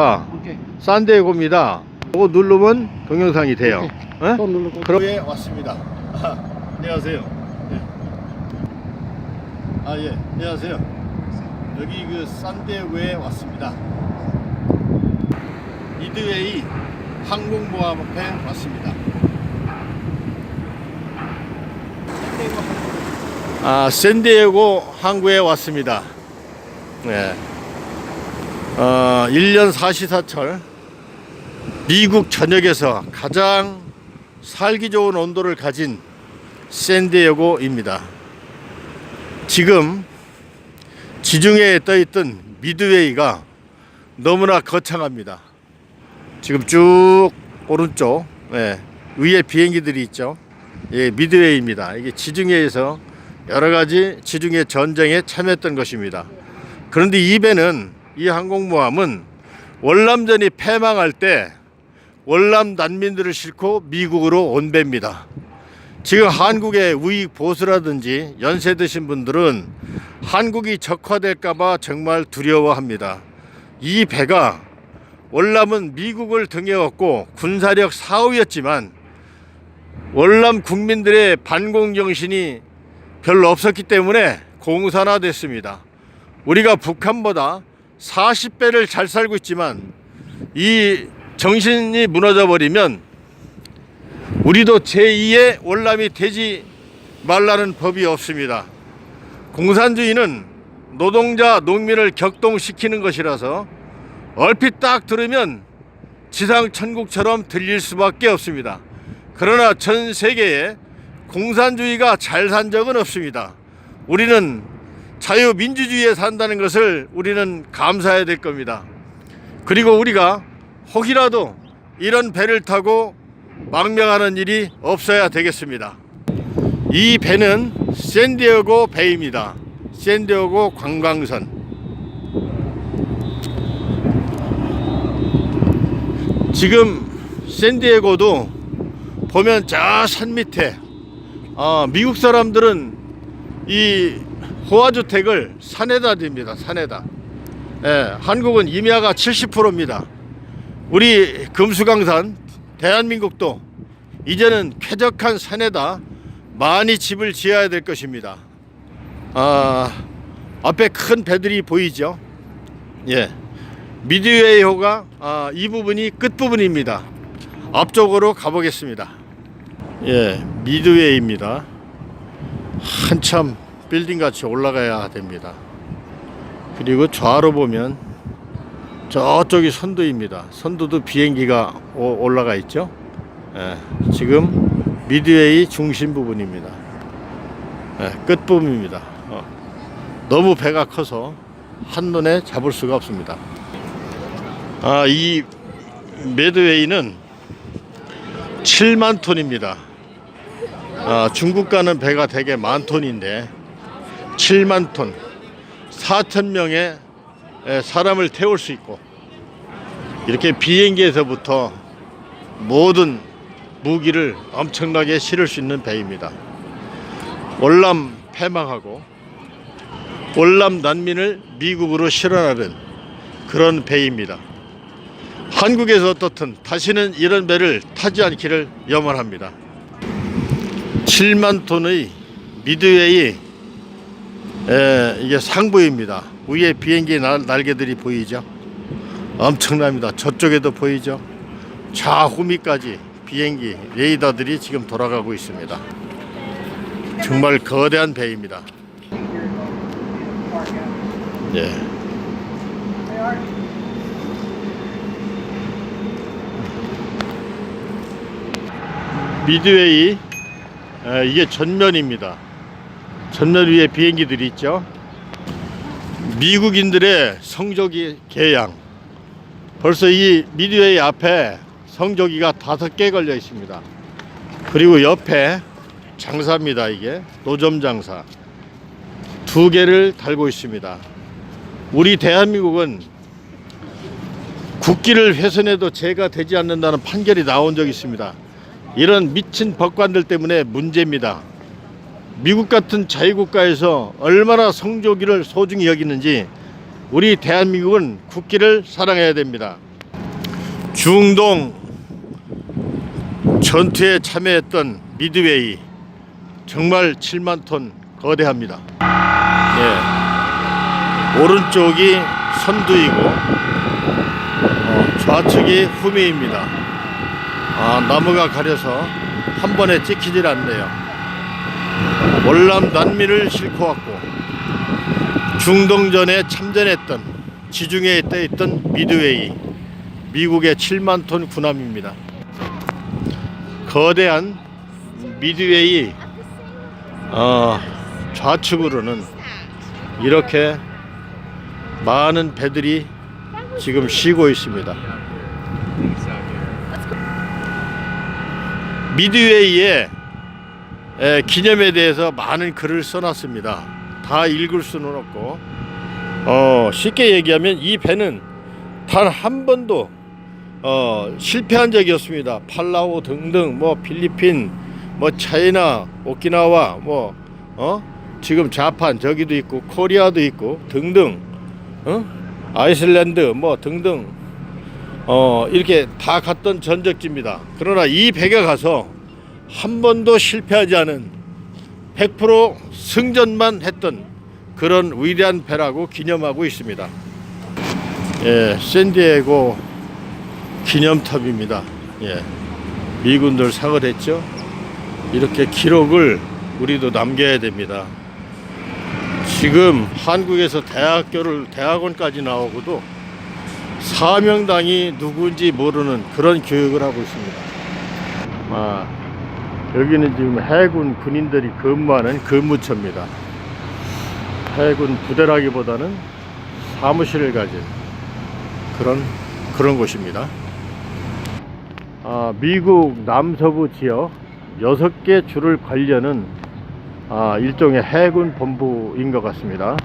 아, 오케이. 산디에고입니다. 이거 누르면 동영상이 돼요. 예? 또 누르고. 그럼에 왔습니다. 아, 안녕하세요. 예. 아 예, 안녕하세요. 여기 그 산디에고에 왔습니다. 미드웨이 항공모함 앞에 왔습니다. 아, 샌디에고 항구에 왔습니다. 네. 어, 1년 사시사철 미국 전역에서 가장 살기 좋은 온도를 가진 샌디에고입니다. 지금 지중해에 떠있던 미드웨이가 너무나 거창합니다. 지금 쭉 오른쪽 예, 위에 비행기들이 있죠. 예, 미드웨이입니다. 이게 지중해에서 여러 가지 지중해 전쟁에 참여했던 것입니다. 그런데 이 배는 이 항공모함은 월남전이 패망할 때 월남 난민들을 싣고 미국으로 온 배입니다. 지금 한국의 우익 보수라든지 연세 드신 분들은 한국이 적화될까봐 정말 두려워합니다. 이 배가 월남은 미국을 등에 업고 군사력 사후였지만 월남 국민들의 반공 정신이 별로 없었기 때문에 공산화됐습니다. 우리가 북한보다 40배를 잘 살고 있지만 이 정신이 무너져 버리면 우리도 제2의 월남이 되지 말라는 법이 없습니다. 공산주의는 노동자, 농민을 격동시키는 것이라서 얼핏 딱 들으면 지상 천국처럼 들릴 수밖에 없습니다. 그러나 전 세계에 공산주의가 잘 산 적은 없습니다. 우리는 자유민주주의에 산다는 것을 우리는 감사해야 될 겁니다. 그리고 우리가 혹이라도 이런 배를 타고 망명하는 일이 없어야 되겠습니다. 이 배는 샌디에고 배입니다. 샌디에고 관광선. 지금 샌디에고도 보면 저 산 밑에 아, 미국 사람들은 이 호화주택을 산에다 듭니다. 산에다. 예, 한국은 임야가 70%입니다. 우리 금수강산 대한민국도 이제는 쾌적한 산에다 많이 집을 지어야 될 것입니다. 아, 앞에 큰 배들이 보이죠? 예. 미드웨이호가 아, 이 부분이 끝 부분입니다. 앞쪽으로 가보겠습니다. 예, 미드웨이입니다. 한참 빌딩 같이 올라가야 됩니다. 그리고 좌로 보면 저쪽이 선두입니다. 선두도 비행기가 오- 올라가 있죠. 예, 지금 미드웨이 중심 부분입니다. 예, 끝 부분입니다. 어, 너무 배가 커서 한눈에 잡을 수가 없습니다. 아, 이 미드웨이는 7만 톤입니다. 아, 중국 가는 배가 되게 만 톤인데 7만 톤 4천 명의 에, 사람을 태울 수 있고 이렇게 비행기에서부터 모든 무기를 엄청나게 실을 수 있는 배입니다. 월남 패망하고 월남 난민을 미국으로 실어나른 그런 배입니다. 한국에서 어떻든 다시는 이런 배를 타지 않기를 염원합니다. 7만 톤의 미드웨이 에, 이게 상부입니다. 위에 비행기 날, 날개들이 보이죠? 엄청납니다. 저쪽에도 보이죠? 좌후미까지 비행기 레이더들이 지금 돌아가고 있습니다. 정말 거대한 배입니다. 예. 미드웨이 에, 이게 전면입니다. 전면 위에 비행기들이 있죠. 미국인들의 성조기 개양. 벌써 이 미드웨이 앞에 성조기가 다섯 개 걸려 있습니다. 그리고 옆에 장사입니다. 이게 노점 장사 두 개를 달고 있습니다. 우리 대한민국은 국기를 훼손해도 죄가 되지 않는다는 판결이 나온 적이 있습니다. 이런 미친 법관들 때문에 문제입니다. 미국 같은 자유국가에서 얼마나 성조기를 소중히 여기는지 우리 대한민국은 국기를 사랑해야 됩니다. 중동 전투에 참여했던 미드웨이 정말 7만 톤 거대합니다. 예. 오른쪽이 선두이고 어, 좌측이 후미입니다. 아, 나무가 가려서 한 번에 찍히질 않네요. 월남 난민을 싣고 왔고 중동전에 참전했던 지중해에 떠 있던 미드웨이 미국의 7만 톤 군함입니다. 거대한 미드웨이 어, 좌측으로는 이렇게 많은 배들이 지금 쉬고 있습니다. 미드웨이의 에, 기념에 대해서 많은 글을 써놨습니다. 다 읽을 수는 없고 어, 쉽게 얘기하면 이 배는 단 한 번도 어, 실패한 적이 없습니다. 팔라우 등등 뭐 필리핀 뭐 차이나 오키나와 뭐 어? 지금 자판 저기도 있고 코리아도 있고 등등 어? 아이슬란드 뭐 등등 어 이렇게 다 갔던 전적지입니다. 그러나 이 배가 가서 한 번도 실패하지 않은 100% 승전만 했던 그런 위대한 배라고 기념하고 있습니다. 예, 샌디에고 기념탑입니다. 예, 미군들 사거했죠. 이렇게 기록을 우리도 남겨야 됩니다. 지금 한국에서 대학교를 대학원까지 나오고도 사명당이 누구인지 모르는 그런 교육을 하고 있습니다. 아, 여기는 지금 해군 군인들이 근무하는 근무처입니다. 해군 부대라기보다는 사무실을 가진 그런 그런 곳입니다. 아, 미국 남서부 지역 여섯 개 줄을 관련은 아, 일종의 해군 본부인 것 같습니다.